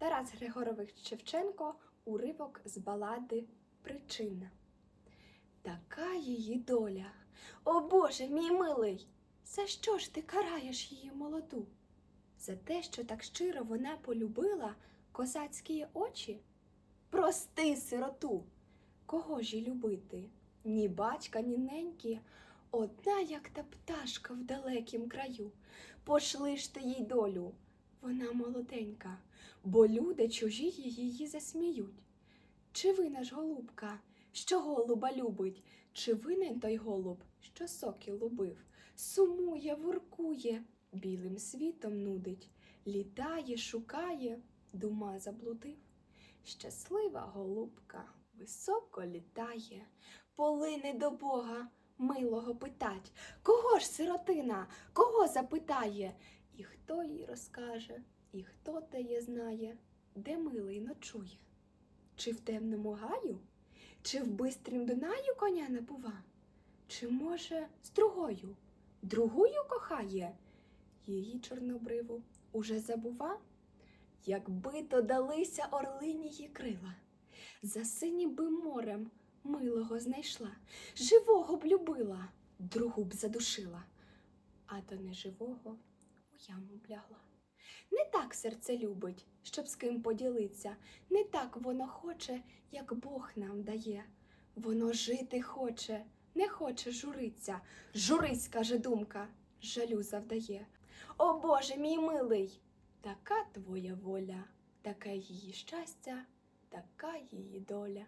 Тарас Григорович Шевченко, уривок з балади Причина. Така її доля. О Боже, мій милий! За що ж ти караєш її молоду? За те, що так щиро вона полюбила козацькі очі? Прости, сироту! Кого ж і любити? Ні батька, ні неньки, одна, як та пташка в далекім краю. Пошли ж ти їй долю, вона молоденька, бо люди чужі її засміють. Чи вина ж голубка, що голуба любить, чи винен той голуб, що соки лубив, сумує, воркує, білим світом нудить, літає, шукає, дума заблудив. Щаслива голубка високо літає, полине до Бога, милого питать, кого ж сиротина, кого запитає, і хто їй розкаже, і хто теє знає, де милий ночує, чи в темному гаю, чи в бистрім Дунаю коня напува, чи, може, з другою, другою кохає, її чорнобриву уже забува, якби то далися орлинії крила, за синім би морем милого знайшла, живого б любила, другу б задушила, а до неживого у яму б. Не так серце любить, щоб з ким поділиться, не так воно хоче, як Бог нам дає. Воно жити хоче, не хоче журиться. Журись, каже думка, жалю завдає. О Боже, мій милий, така твоя воля, таке її щастя, така її доля.